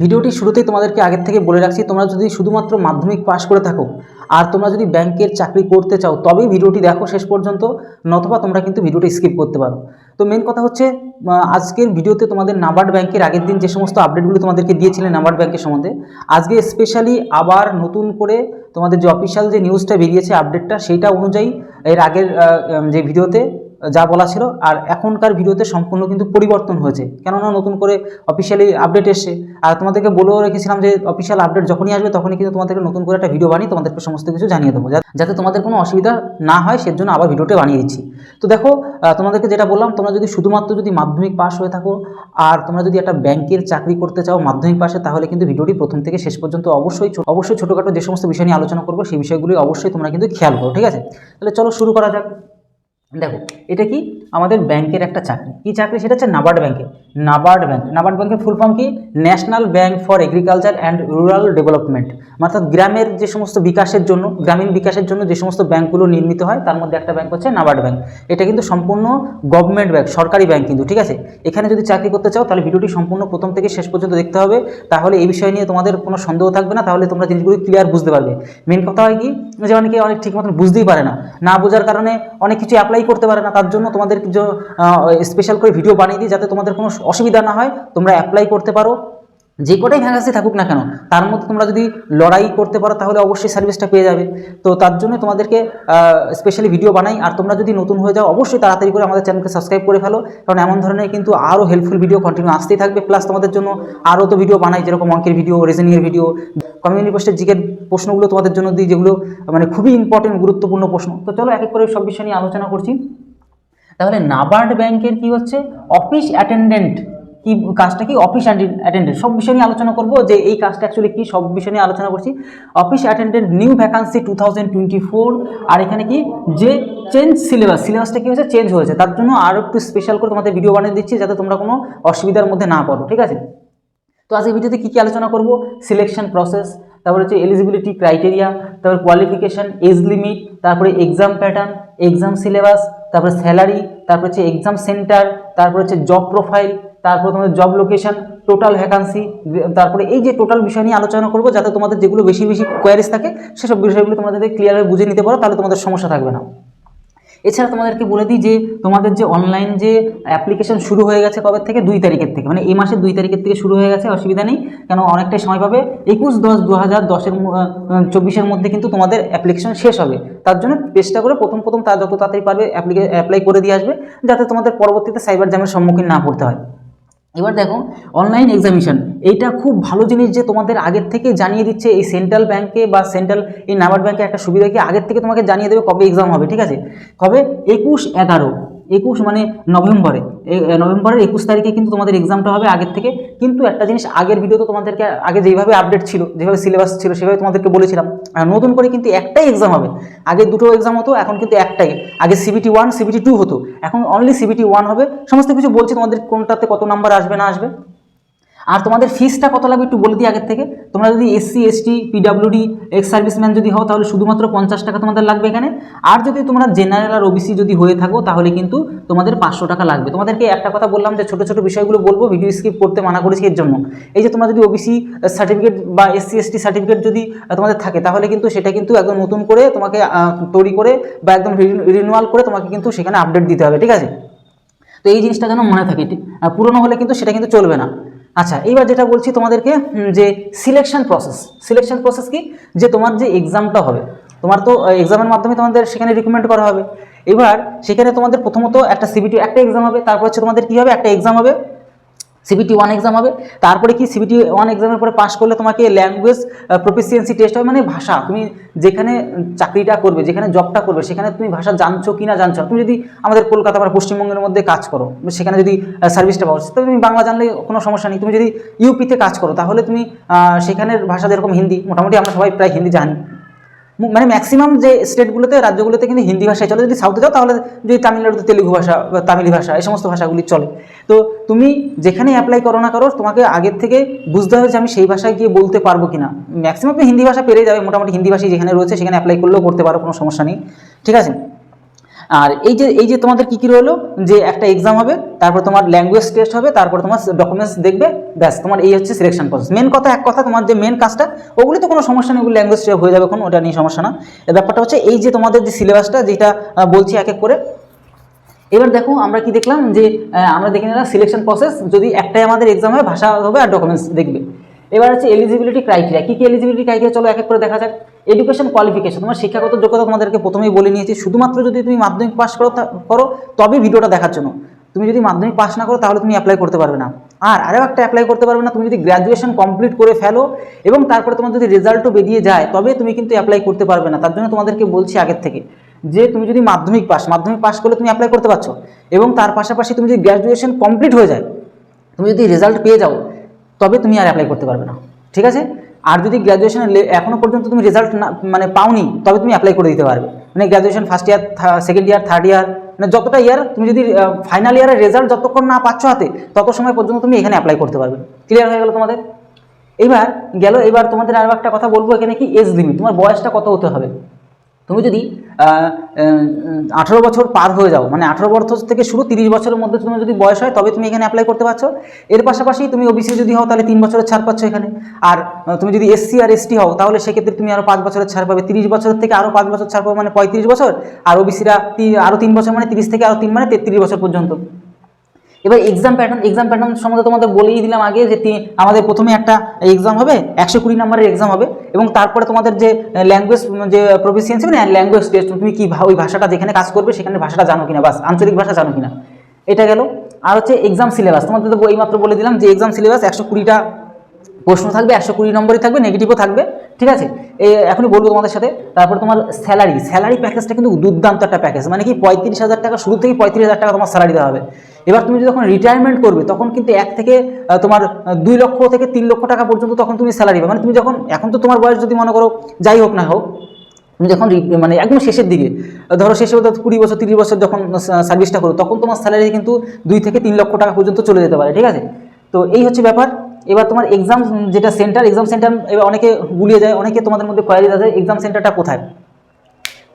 ভিডিওটি শুরুতেই তোমাদেরকে আগের থেকে বলে রাখছি, তোমরা যদি শুধুমাত্র মাধ্যমিক পাশ করে থাকো আর তোমরা যদি ব্যাংকের চাকরি করতে চাও, তবেই ভিডিওটি দেখো শেষ পর্যন্ত, নতবা তোমরা কিন্তু ভিডিওটি স্কিপ করতে পারো। তো মেন কথা হচ্ছে আজকের ভিডিওতে তোমাদের নাবার্ড ব্যাংকের আগের দিন যে সমস্ত আপডেটগুলো তোমাদেরকে দিয়েছিলেন নাবার্ড ব্যাংকের সম্বন্ধে, আজকে স্পেশালি আবার নতুন করে তোমাদের যে অফিসিয়াল যে নিউজটা বেরিয়েছে আপডেটটা সেইটা অনুযায়ী এর আগের যে ভিডিওতে যা বলা ছিল, আর এখনকার ভিডিওতে সম্পূর্ণ কিন্তু পরিবর্তন হয়েছে। কেননা নতুন করে অফিসিয়ালি আপডেট এসছে। আর তোমাদেরকে বলেও রেখেছিলাম যে অফিসিয়াল আপডেট যখনই আসবে তখনই কিন্তু তোমাদেরকে নতুন করে একটা ভিডিও বানিয়ে তোমাদেরকে সমস্ত কিছু জানিয়ে দেবো। যাতে তোমাদের কোনো অসুবিধা না হয়, সেজন্য আবার ভিডিওটা বানিয়ে দিচ্ছি। তো দেখো তোমাদেরকে যেটা বললাম, তোমরা যদি শুধুমাত্র যদি মাধ্যমিক পাস হয়ে থাকো, আর তোমরা যদি একটা ব্যাংকের চাকরি করতে চাও মাধ্যমিক পাশে, তাহলে কিন্তু ভিডিওটি প্রথম থেকে শেষ পর্যন্ত অবশ্যই অবশ্যই ছোটোখাটো যে সমস্ত বিষয় নিয়ে আলোচনা করব, সেই বিষয়গুলি অবশ্যই তোমরা কিন্তু খেয়াল করো, ঠিক আছে? তাহলে চলো শুরু করা যাক। দেখো, এটা কি? আমাদের ব্যাংকের একটা চাকরি। কি চাকরি? সেটা হচ্ছে নাবার্ড ব্যাংকে। NABARD bank. নাবার্ড ব্যাংকের ফুল ফর্ম কি? National Bank for Agriculture and Rural Development অর্থাৎ গ্রামের যে সমস্ত বিকাশের জন্য, গ্রামীণ বিকাশের জন্য যে সমস্ত ব্যাংকগুলো নির্মিত হয়, তার মধ্যে একটা ব্যাংক হচ্ছে নাবার্ড ব্যাংক। এটা কিন্তু সম্পূর্ণ গভর্নমেন্ট ব্যাংক সরকারি ব্যাংক কিন্তু, ঠিক আছে? এখানে যদি চাকরি করতে চাও, তাহলে ভিডিওটি সম্পূর্ণ প্রথম থেকে শেষ পর্যন্ত দেখতে হবে। তাহলে এই বিষয় নিয়ে তোমাদের কোনো সন্দেহ থাকবে না, তাহলে তোমরা জিনিসগুলো ক্লিয়ার বুঝতে পারবে। মেন কথা হয় কি? যে অনেকে অনেক ঠিক মতন বুঝতেই পারে না। না বোঝার কারণে অনেক কিছু অ্যাপ্লাই করতে পারে না, তার জন্য তোমাদের স্পেশাল করে ভিডিও বানিয়ে দিই যাতে তোমাদের কোনো অসুবিধা না হয়। তোমরা অ্যাপ্লাই করতে পারো। যে কটাই ভ্যাকান্সি থাকুক না কেন, তার মধ্যে তোমরা যদি লড়াই করতে পারো, তাহলে অবশ্যই সার্ভিসটা পেয়ে যাবে। তো তার জন্য তোমাদেরকে স্পেশালি ভিডিও বানাই, আর তোমরা যদি নতুন হয়ে যাও, অবশ্যই তাড়াতাড়ি করে আমাদের চ্যানেলকে সাবস্ক্রাইব করে ফেলো, কারণ এমন ধরনের কিন্তু আরও হেল্পফুল ভিডিও কন্টিনিউ আসতেই থাকবে প্লাস তোমাদের জন্য আরও তো ভিডিও বানাই, যেরকম অঙ্কের ভিডিও রিজনিংয়ের ভিডিও কমিউনিটি পোস্টের জিকের প্রশ্নগুলো তোমাদের জন্য দিই, যেগুলো মানে খুবই ইম্পর্টেন্ট গুরুত্বপূর্ণ প্রশ্ন। তো চলো এক এক করে সব বিষয় নিয়ে আলোচনা করছি। তাহলে নাবার্ড ব্যাংকের কি হচ্ছে? অফিস অ্যাটেন্ডেন্ট কি কাজটা কি অফিস অ্যাটেন্ডেন্ট সব বিষয় নিয়ে আলোচনা করব যে এই কাজটা অ্যাকচুয়ালি কি, সব বিষয় নিয়ে আলোচনা করছি। Office attendant new vacancy two আর এখানে কি যে চেঞ্জ সিলেবাস সিলেবাসটা কি হয়েছে? চেঞ্জ হয়েছে। তার জন্য আরও একটু স্পেশাল করে তোমাদের ভিডিও বানিয়ে দিচ্ছি যাতে তোমরা কোনো অসুবিধার মধ্যে না পড়ো, ঠিক আছে? তো আজকে ভিডিওতে কী কী আলোচনা করব? সিলেকশন প্রসেস তারপরে হচ্ছে এলিজিবিলিটি ক্রাইটেরিয়া তারপর কোয়ালিফিকেশান এজ লিমিট তারপরে এক্সাম প্যাটার্ন এক্সাম সিলেবাস তারপরে স্যালারি তারপরে হচ্ছে এক্সাম সেন্টার তারপরে হচ্ছে জব প্রোফাইল তারপরে তোমাদের জব লোকেশন টোটাল ভ্যাকান্সি তারপরে এই যে টোটাল বিষয় নিয়ে আলোচনা করব, যাতে তোমাদের যেগুলো বেশি বেশি কোয়ারিজ থাকে, সেসব বিষয়গুলো তোমাদের ক্লিয়ারভাবে বুঝে নিতে পারো, তাহলে তোমাদের সমস্যা থাকবে না। এছাড়া তোমাদেরকে বলে দিই যে, তোমাদের যে অনলাইন যে অ্যাপ্লিকেশন শুরু হয়ে গেছে কবে থেকে? দুই তারিখের থেকে। মানে এই মাসের দুই তারিখের থেকে শুরু হয়ে গেছে, অসুবিধা নেই। কেন? অনেকটাই সময় পাবে। একুশ দশ দু হাজার দশের চব্বিশের মধ্যে কিন্তু তোমাদের অ্যাপ্লিকেশন শেষ হবে। তার জন্য চেষ্টা করে প্রথম প্রথম তার যত তাড়াতাড়ি পারবে অ্যাপ্লাই করে দিয়ে আসবে, যাতে তোমাদের পরবর্তীতে সাইবার জ্যামের সম্মুখীন না পড়তে হয়। এবার দেখো অনলাইন এক্সামিশন এইটা খুব ভালো জিনিস যে তোমাদের আগের থেকে জানিয়ে দিচ্ছে এই সেন্ট্রাল ব্যাংকে বা সেন্ট্রাল এই নাবার্ড ব্যাংকে একটা সুবিধা কি আগের থেকে তোমাকে জানিয়ে দেবে কবে এক্সাম হবে, ঠিক আছে? কবে? একুশ এগারো। একুশ মানে নভেম্বরে। নভেম্বরের একুশ তারিখে কিন্তু তোমাদের এক্সামটা হবে আগের থেকে। কিন্তু একটা জিনিস আগের ভিডিওতে তোমাদেরকে আগে যেভাবে আপডেট ছিল, যেভাবে সিলেবাস ছিল, সেভাবে তোমাদেরকে বলেছিলাম। নতুন করে কিন্তু একটাই এক্সাম হবে। আগে দুটো এক্সাম হতো, এখন কিন্তু একটাই। আগে সিবিটি ওয়ান সিবিটি টু হতো। এখন অনলি সিবিটি ওয়ান হবে। সমস্ত কিছু বলছি তোমাদের কোনটাতে কত নাম্বার আসবে না আসবে। আর তোমাদের ফিসটা কত লাগবে একটু বলে দিই আগের থেকে? তোমরা যদি SC ST PWD ex serviceman যদি হও, তাহলে শুধুমাত্র পঞ্চাশ টাকা তোমাদের লাগবে এখানে। আর যদি তোমরা জেনারেল আর ওবিসি যদি হয়ে থাকো, তাহলে কিন্তু তোমাদের পাঁচশো টাকা লাগবে। তোমাদেরকে একটা কথা বললাম যে ছোটো ছোটো বিষয়গুলো বলব ভিডিও স্কিপ করতে মানা করেছি এর জন্য। এই যে তোমরা যদি ওবিসি সার্টিফিকেট বা এসসি এসটি সার্টিফিকেট যদি তোমাদের থাকে, তাহলে কিন্তু সেটা কিন্তু একদম নতুন করে তোমাকে তৈরি করে বা একদম রিনিউয়াল করে তোমাকে কিন্তু সেখানে আপডেট দিতে হবে, ঠিক আছে? তো এই জিনিসটা যেন মনে থাকে পুরনো হলে কিন্তু সেটা কিন্তু চলবে না। আচ্ছা এইবার যেটা বলছি তোমাদেরকে যে সিলেকশন প্রসেস সিলেকশন প্রসেস কি? যে তোমার যে এক্সামটা হবে, তোমার তো এক্সামের মাধ্যমে তোমাদের সেখানে রিকমেন্ড করা হবে। এবার সেখানে তোমাদের প্রথমত একটা সিবিটি একটা এক্সাম হবে, তারপর হচ্ছে তোমাদের কী হবে? একটা এক্সাম হবে। সিবিটি ওয়ান এক্সাম হবে। তারপরে কি সিবিটি ওয়ান এক্সামের পরে পাশ করলে তোমাকে ল্যাঙ্গুয়েজ প্রফিসিয়েন্সি টেস্ট হবে মানে ভাষা। তুমি যেখানে চাকরিটা করবে, যেখানে জবটা করবে, সেখানে তুমি ভাষা জানছো কি না। জানছো তুমি যদি আমাদের কলকাতা বা পশ্চিমবঙ্গের মধ্যে কাজ করো, সেখানে যদি সার্ভিসটা পাও তাহলে তুমি বাংলা জানলে কোনো সমস্যা নেই। তুমি যদি ইউপিতে কাজ করো, তাহলে তুমি সেখানের ভাষা যেরকম হিন্দি, মোটামুটি আমরা সবাই প্রায় হিন্দি জানি। মানে ম্যাক্সিমাম যে স্টেটগুলোতে রাজ্যগুলোতে কিন্তু হিন্দি ভাষায় চলে। যদি সাউথে যাও, তাহলে যদি তামিলনাড়ুতে তেলুগু ভাষা, বা তামিলি ভাষা, এই সমস্ত ভাষাগুলি চলে। তো তুমি যেখানে অ্যাপ্লাই করো না করো, তোমাকে আগের থেকে বুঝতে হবে যে আমি সেই ভাষায় গিয়ে বলতে পারব কিনা। ম্যাক্সিমাম হিন্দি ভাষা পেরে যাবে। মোটামুটি হিন্দি ভাষী যেখানে রয়েছে, সেখানে অ্যাপ্লাই করলেও করতে পারো, কোনো সমস্যা নেই। ঠিক আছে? আর এই যে এই যে তোমাদের কী কী রইল? যে একটা এক্সাম হবে, তারপর তোমার ল্যাঙ্গুয়েজ টেস্ট হবে, তারপর তোমার ডকুমেন্টস দেখবে, ব্যাস, তোমার এই হচ্ছে সিলেকশন প্রসেস মেন কথা, এক কথা, তোমার যে মেন কাজটা ওগুলি তো কোনো সমস্যা নেই, ওগুলো ল্যাঙ্গুয়েজ হয়ে যাবে কোনো, ওটা নিয়ে সমস্যা না। ব্যাপারটা হচ্ছে, এই যে তোমাদের যে সিলেবাসটা যেটা বলছি এক এক করে, এবার দেখো আমরা কি দেখলাম যে আমরা দেখে নিলাম সিলেকশন প্রসেস যদি একটাই আমাদের এক্সাম হবে ভাষা হবে আর ডকুমেন্টস দেখবে। এবার হচ্ছে এলিজিবিলিটি ক্রাইটেরিয়া কী কী এলিজিবিলিটি ক্রাইটেরিয়া চলো এক এক করে দেখা যাক। এডুকেশন কোয়ালিফিকেশন তোমার শিক্ষাগত যোগ্যতা তোমাদেরকে প্রথমেই বলে নিয়েছি। শুধুমাত্র যদি তুমি মাধ্যমিক পাস করো করো, তবেই ভিডিওটা দেখার জন্য। তুমি যদি মাধ্যমিক পাস না করো, তাহলে তুমি অ্যাপ্লাই করতে পারবে না। আর আরও একটা অ্যাপ্লাই করতে পারবে না, তুমি যদি গ্র্যাজুয়েশন কমপ্লিট করে ফেলো এবং তারপরে তোমার যদি রেজাল্টও বেরিয়ে যায় তবে তুমি কিন্তু অ্যাপ্লাই করতে পারবে না। তার জন্য তোমাদেরকে বলছি আগের থেকে যে তুমি যদি মাধ্যমিক পাস মাধ্যমিক পাস করলে তুমি অ্যাপ্লাই করতে পারছ এবং তার পাশাপাশি তুমি যদি গ্র্যাজুয়েশন কমপ্লিট হয়ে যায়, তুমি যদি রেজাল্ট পেয়ে যাও তবে তুমি আর অ্যাপ্লাই করতে পারবে না। ঠিক আছে? আর যদি গ্র্যাজুয়েশনে এখনও পর্যন্ত তুমি রেজাল্ট না মানে পাওনি, তবে তুমি অ্যাপ্লাই করে দিতে পারবে। মানে graduation first year second year third year মানে যতটা ইয়ার তুমি যদি ফাইনাল ইয়ারের রেজাল্ট যতক্ষণ না পাচ্ছ হাতে, তত সময় পর্যন্ত তুমি এখানে অ্যাপ্লাই করতে পারবে। ক্লিয়ার হয়ে গেল তোমাদের? এবার গেল, এবার তোমাদের আরও একটা কথা বলব এখানে কি এজ লিমিট তোমার বয়সটা কত হতে হবে? তুমি যদি আঠারো বছর পার হয়ে যাও মানে আঠারো বছর থেকে শুরু তিরিশ বছরের মধ্যে তোমার যদি বয়স হয়, তবে তুমি এখানে অ্যাপ্লাই করতে পারছ। এর পাশাপাশি তুমি ওবিসি যদি হও, তাহলে তিন বছরের ছাড় পাচ্ছ এখানে। আর তুমি যদি এসসি আর এসটি হও, তাহলে সেক্ষেত্রে তুমি আরও পাঁচ বছরের ছাড় পাবে। তিরিশ বছরের থেকে আরও পাঁচ বছর ছাড় পাবে মানে পঁয়ত্রিশ বছর। আর ওবিসিরা আরও তিন বছর মানে তিরিশ থেকে আরও তিন মানে তেত্রিশ বছর পর্যন্ত। এবার এক্সাম প্যাটার্ন এক্সাম প্যাটার্ন সম্বন্ধে তোমাদের বলেই দিলাম আগে যে আমাদের প্রথমে একটা এক্সাম হবে, একশো কুড়ি নম্বরের এক্সাম হবে এবং তারপরে তোমাদের যে ল্যাঙ্গুয়েজ যে প্রফিসিয়েন্সি মানে ল্যাঙ্গুয়েজ টেস্ট তুমি কি ওই ভাষাটা যেখানে কাজ করবে সেখানে ভাষাটা জানো কিনা, বাস, আঞ্চলিক ভাষা জানো কিনা। এটা গেল। আর হচ্ছে এক্সাম সিলেবাস তোমাদের তো এইমাত্র বলে দিলাম যে এক্সাম সিলেবাস একশো কুড়িটা প্রশ্ন থাকবে, একশো কুড়ি নম্বরই থাকবে নেগেটিভও থাকবে, ঠিক আছে? এই এখনই বলব তোমাদের সাথে। তারপর তোমার স্যালারি স্যালারি প্যাকেজটা কিন্তু দুর্দান্ত একটা প্যাকেজ মানে কি পঁয়ত্রিশ হাজার টাকা, শুরু থেকেই পঁয়ত্রিশ হাজার টাকা তোমার স্যালারি দেওয়া হবে। এবার তুমি যখন রিটায়ারমেন্ট করবে, তখন কিন্তু এক থেকে তোমার দুই লক্ষ থেকে তিন লক্ষ টাকা পর্যন্ত তখন তুমি স্যালারি পাবে। মানে তুমি যখন, এখন তো তোমার বয়স যদি মনে করো, যাই হোক না হোক, তুমি যখন মানে একদম শেষের দিকে, ধরো শেষে কুড়ি বছর, তিরিশ বছর যখন সার্ভিসটা করো, তখন তোমার স্যালারি কিন্তু দুই থেকে তিন লক্ষ টাকা পর্যন্ত চলে যেতে পারে, ঠিক আছে? তো এই হচ্ছে ব্যাপার। এবার তোমার এক্সাম যেটা সেন্টার এক্সাম সেন্টার এবার অনেকে গুলিয়ে যায়, অনেকে তোমাদের মধ্যে কোয়ারি আছে এক্সাম সেন্টারটা কোথায়?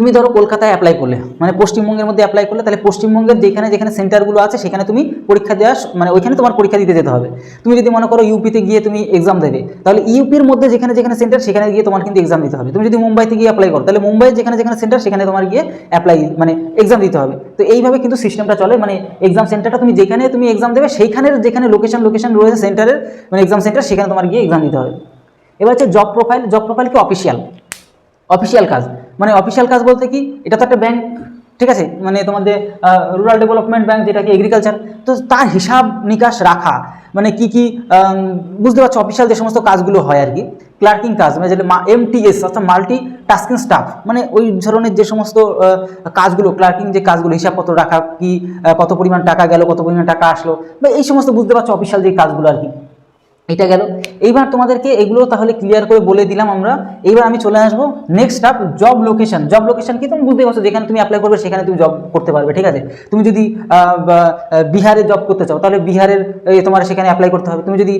তুমি ধরো কলকাতায় অ্যাপ্লাই করলে মানে পশ্চিমবঙ্গের মধ্যে অ্যাপ্লাই করলে, তাহলে পশ্চিমবঙ্গের যেখানে যেখানে সেন্টারগুলো আছে, সেখানে তুমি পরীক্ষা দেওয়া মানে ওইখানে তোমার পরীক্ষা দিতে যেতে হবে। তুমি যদি মনে করো ইউপিতে গিয়ে তুমি এক্সাম দেবে, তাহলে ইউপির মধ্যে যেখানে যেখানে সেন্টার সেখানে গিয়ে তোমার কিন্তু এক্সাম দিতে হবে। তুমি যদি মুম্বাইতে গিয়ে অ্যাপ্লাই করো, তাহলে মুম্বাইয়ের যেখানে যেখানে সেন্টার সেখানে তোমার গিয়ে অ্যাপ্লাই মানে এক্সাম দিতে হবে। তো এইভাবে কিন্তু সিস্টেমটা চলে মানে এক্সাম সেন্টারটা তুমি যেখানে তুমি এক্সাম দেবে, সেইখানের যেখানে লোকেশন লোকেশন রয়েছে সেন্টারের মানে এক্সাম সেন্টার সেখানে তোমার গিয়ে এক্সাম দিতে হবে। এবার হচ্ছে জব প্রোফাইল জব প্রোফাইল কি অফিসিয়াল অফিসিয়াল কাজ। মানে অফিসিয়াল কাজ বলতে কি, এটা তো একটা ব্যাংক ঠিক আছে? মানে তোমাদের রুরাল ডেভেলপমেন্ট ব্যাংক যেটা কি এগ্রিকালচার তো তার হিসাব নিকাশ রাখা মানে কি কি বুঝতে পারছ অফিসিয়াল যে সমস্ত কাজগুলো হয় আর কি ক্লার্কিং কাজ মানে যেটা এমটিএস অর্থাৎ মাল্টি টাস্কিং স্টাফ মানে ওই ধরনের যে সমস্ত কাজগুলো ক্লার্কিং যে কাজগুলো, হিসাবপত্র রাখা, কি কত পরিমাণ টাকা গেল, কত পরিমাণ টাকা আসলো, বা এই সমস্ত বুঝতে পারছ অফিসিয়াল যে কাজগুলো আর কি। এটা গেল। এইবার তোমাদেরকে এগুলো তাহলে ক্লিয়ার করে বলে দিলাম আমরা। এইবার আমি চলে আসব next step job location job location কি তুমি বুঝতে পারছ, যেখানে তুমি অ্যাপ্লাই করবে সেখানে তুমি জব করতে পারবে, ঠিক আছে? তুমি যদি বিহারে জব করতে চাও, তাহলে বিহারের তোমার সেখানে অ্যাপ্লাই করতে হবে। তুমি যদি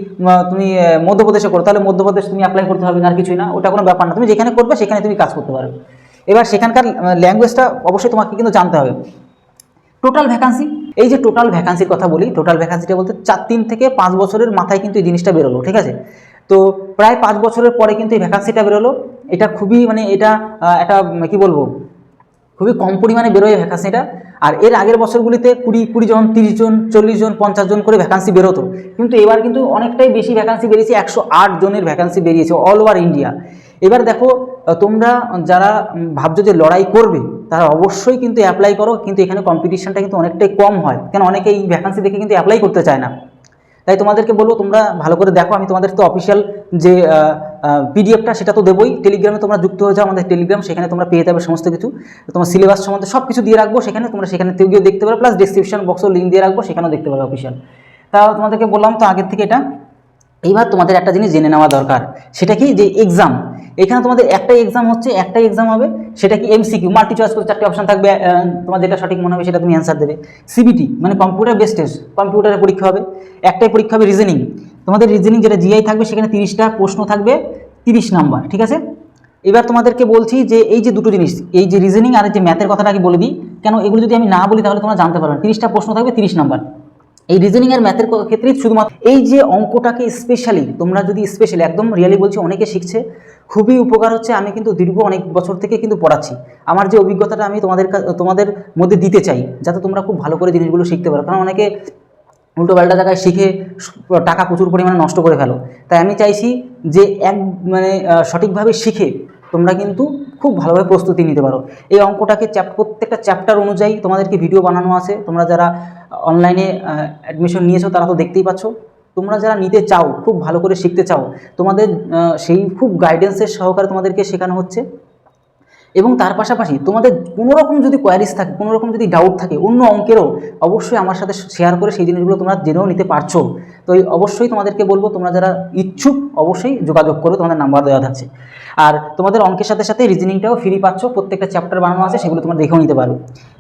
তুমি মধ্যপ্রদেশে করো, তাহলে মধ্যপ্রদেশ তুমি অ্যাপ্লাই করতে হবে না, আর কিছুই না। ওটা কোনো ব্যাপার না। তুমি যেখানে করবে, সেখানে তুমি কাজ করতে পারবে। এবার সেখানকার ল্যাঙ্গুয়েজটা অবশ্যই তোমাকে কিন্তু জানতে হবে। টোটাল ভ্যাকান্সি এই যে টোটাল ভ্যাকান্সির কথা বলি টোটাল ভ্যাকান্সিটা বলতে চার তিন থেকে পাঁচ বছরের মাথায় কিন্তু এই জিনিসটা বেরোলো, ঠিক আছে? তো প্রায় পাঁচ বছরের পরে কিন্তু এই ভ্যাকান্সিটা বেরোলো। এটা খুবই মানে এটা একটা কি বলব? খুবই কম পরিমাণে বেরোয় ভ্যাকান্সিটা আর এর আগের বছরগুলিতে কুড়ি কুড়ি জন, তিরিশ জন, চল্লিশ জন, পঞ্চাশ জন করে ভ্যাকান্সি বেরোতো। কিন্তু এবার কিন্তু অনেকটাই বেশি ভ্যাকান্সি বেরিয়েছে, একশো আট জনের ভ্যাকান্সি বেরিয়েছে অল ওভার ইন্ডিয়া এবার দেখো তোমরা যারা ভাবছ যে লড়াই করবে তারা অবশ্যই কিন্তু অ্যাপ্লাই করো, কিন্তু এখানে কম্পিটিশনটা কিন্তু অনেকটাই কম হয়। কেন? অনেকে এই ভ্যাকান্সি দেখে কিন্তু অ্যাপ্লাই করতে চায় না। তাই তোমাদেরকে বলব, তোমরা ভালো করে দেখো, আমি তোমাদের তো অফিসিয়াল যে পিডিএফটা সেটা তো দেবোই। টেলিগ্রামে তোমরা যুক্ত হয়ে যাও আমাদের টেলিগ্রাম সেখানে তোমরা পেয়ে যাবে সমস্ত কিছু। তোমার সিলেবাস সম্বন্ধে সব কিছু দিয়ে রাখব সেখানে, তোমরা সেখানে গিয়ে দেখতে পারো প্লাস ডিসক্রিপশন বক্সও লিঙ্ক দিয়ে রাখব, সেখানেও দেখতে পারো অফিসিয়াল তা তোমাদেরকে বললাম তো আগের থেকে এটা। এইবার তোমাদের একটা জিনিস জেনে নেওয়া দরকার। সেটা কি? যে এক্সাম এখানে তোমাদের একটাই এক্সাম হচ্ছে, একটাই এক্সাম হবে, সেটা কি এমসিকিউ মাল্টি চয়েস করে চারটে অপশন থাকবে তোমার যেটা সঠিক মনে হবে সেটা তুমি অ্যান্সার দেবে। সিবিটি মানে কম্পিউটার বেস টেস্ট কম্পিউটারে পরীক্ষা হবে। একটাই পরীক্ষা হবে রিজনিং তোমাদের রিজনিং যেটা জিআই থাকবে, সেখানে তিরিশটা প্রশ্ন থাকবে, তিরিশ নাম্বার ঠিক আছে? এবার তোমাদেরকে বলছি যে এই যে দুটো জিনিস, এই যে রিজনিং আর এই যে ম্যাথের কথাটা আগে বলে দিই। কেন এগুলো যদি আমি না বলি, তাহলে তোমরা জানতে পারবে না। তিরিশটা প্রশ্ন থাকবে, তিরিশ নাম্বার এই রিজনিং আর ম্যাথের ক- ক্ষেত্রেই শুধুমাত্র এই যে অঙ্কটাকে স্পেশালি তোমরা যদি স্পেশালি একদম রিয়েলি বলছি, অনেকে শিখছে। খুবই উপকার হচ্ছে, আমি কিন্তু দীর্ঘ অনেক বছর থেকে কিন্তু পড়াচ্ছি। আমার যে অভিজ্ঞতাটা আমি তোমাদের তোমাদের মধ্যে দিতে চাই, যাতে তোমরা খুব ভালো করে জিনিসগুলো শিখতে পারো। কারণ অনেকে উল্টো পাল্টা জায়গায় শিখে টাকা প্রচুর পরিমাণে নষ্ট করে ফেলো। তাই আমি চাইছি যে এক মানে সঠিকভাবে শিখে তোমরা কিন্তু খুব ভালোভাবে প্রস্তুতি নিতে পারো। এই অঙ্কটাকে চ্যাপ প্রত্যেকটা চ্যাপ্টার অনুযায়ী তোমাদেরকে ভিডিও বানানো আছে। তোমরা যারা অনলাইনে অ্যাডমিশন নিয়েছো, তারা তো দেখতেই পাচ্ছ। তোমরা যারা নিতে চাও, খুব ভালো করে শিখতে চাও, তোমাদের সেই খুব গাইডেন্সের সহকারে তোমাদেরকে শেখানো হচ্ছে। এবং তার পাশাপাশি তোমাদের কোনো রকম যদি কোয়ারিজ থাকে কোনো রকম যদি ডাউট থাকে, অন্য অঙ্কেরও অবশ্যই আমার সাথে শেয়ার করে সেই জিনিসগুলো তোমরা জেনেও নিতে পারছ। তো অবশ্যই তোমাদেরকে বলব, তোমরা যারা ইচ্ছুক, অবশ্যই যোগাযোগ করো, তোমাদের নাম্বার দেওয়া থাকছে। আর তোমাদের অঙ্কের সাথে সাথে রিজনিংটাও ফ্রি পাচ্ছ, প্রত্যেকটা চ্যাপ্টার বানানো আছে, সেগুলো তোমরা দেখেও নিতে পারো।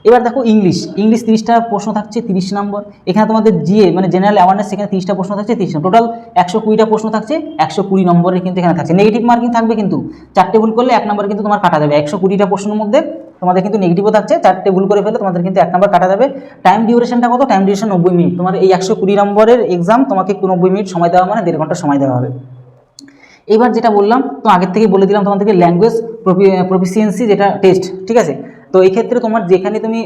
এবার দেখো ইংলিশ ইংলিশ তিরিশটা প্রশ্ন থাকছে, তিরিশ নম্বর। এখানে তোমাদের জিএ মানে জেনারেল অ্যাওয়ারনেস সেখানে তিরিশটা প্রশ্ন থাকছে, তিরিশ টোটাল একশো কুড়িটা প্রশ্ন থাকছে, একশো কুড়ি নম্বরের কিন্তু এখানে থাকছে। নেগেটিভ মার্কিং থাকবে কিন্তু। চারটে ভুল করলে এক নম্বর কিন্তু তোমার কাটা যাবে একশো কুড়িটা প্রশ্নের মধ্যে তোমাদের কিন্তু নেগেটিভও থাকছে, চারটে ভুল করে ফেলে তোমাদের কিন্তু এক নম্বর কাটা যাবে টাইম ডিউরেশনটা কত? টাইম ডিউরেশন নব্বই মিনিট। তোমার এই একশো কুড়ি নম্বরের এক্সাম তোমাকে নব্বই মিনিট সময় দেওয়া মানে দেড় ঘণ্টা সময় দেওয়া হবে। এবার যেটা বললাম, তো আগের থেকে বলে দিলাম তোমাদেরকে ল্যাঙ্গুয়েজ প্রফিসিয়েন্সি যেটা টেস্ট ঠিক আছে? তো এই ক্ষেত্রে তোমার যেখানে তুমি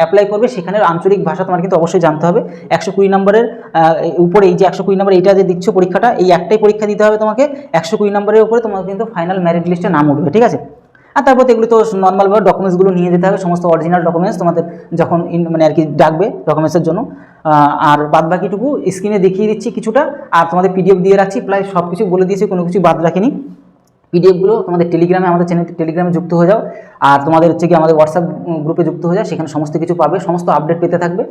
অ্যাপ্লাই করবে সেখানের আঞ্চলিক ভাষা তোমার কিন্তু অবশ্যই জানতে হবে। একশো কুড়ি নম্বরের উপরে এই যে একশো কুড়ি নম্বর এইটা যে দিচ্ছ পরীক্ষাটা, এই একটাই পরীক্ষা দিতে হবে তোমাকে। একশো কুড়ি নম্বরের উপরে তোমার কিন্তু ফাইনাল ম্যারিট লিস্টে নাম উঠবে, ঠিক আছে? আর তারপর এগুলো তো নর্মালভাবে ডকুমেন্টসগুলো নিয়ে যেতে হবে, সমস্ত অরিজিনাল ডকুমেন্টস তোমাদের যখন মানে আর কি ডাকবে ডকুমেন্টসের জন্য। আর বাদ বাকিটুকু স্ক্রিনে দেখিয়ে দিচ্ছি কিছুটা, আর তোমাদের পিডিএফ দিয়ে রাখছি, প্রায় সব কিছু বলে দিয়েছি, কোনো কিছু বাদ রাখিনি। পিডিএফগুলো তোমাদের টেলিগ্রামে আমাদের চ্যানেল টেলিগ্রামে যুক্ত হয়ে যাও, আর তোমাদের হচ্ছে কি আমাদের হোয়াটসঅ্যাপ গ্রুপে যুক্ত হয়ে যাও, সেখানে সমস্ত কিছু পাবে, সমস্ত আপডেট পেতে থাকবে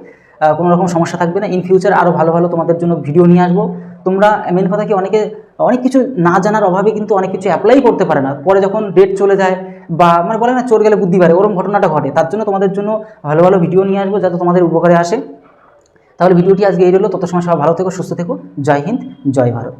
কোনো রকম সমস্যা থাকবে না। ইন ফিউচার আরও ভালো ভালো তোমাদের জন্য ভিডিও নিয়ে আসব। তোমরা মেন কথা কি, অনেকে, অনেক কিছু না জানার অভাবে কিন্তু অনেক কিছু অ্যাপ্লাই করতে পারে না। পরে যখন ডেট চলে যায়, বা মানে বলে না, চোর গেলে বুদ্ধি পারে ওরকম ঘটনাটা ঘটে, তার জন্য তোমাদের জন্য ভালো ভালো ভিডিও নিয়ে আসব, যাতে তোমাদের উপকারে আসে। তাহলে ভিডিওটি আজকে এই রইল। তত সময় সবাই ভালো থেকো, সুস্থ থেকো। জয় হিন্দ, জয় ভারত।